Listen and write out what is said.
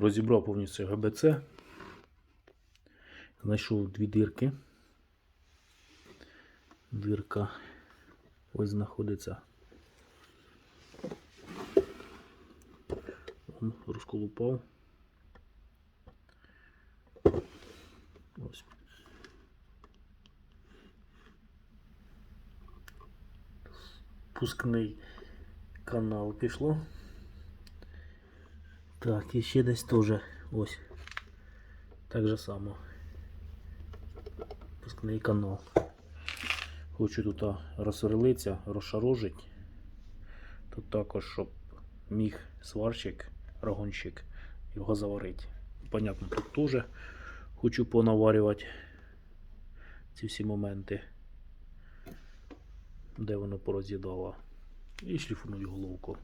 Розібрав повністю ГБЦ. Знайшов дві дірки. Дірка ось знаходиться. Розколупав. Ось. Пускний канал пішло. Так, і ще десь теж ось. Так же само. Пускний канал. Хочу тут розсверлитися, розшарожити. Тут також, щоб міг сварщик, рагонщик його заварити. Понятно, тут теж хочу понаварювати ці всі моменти, де воно пороз'їдало. І шліфунуть головку.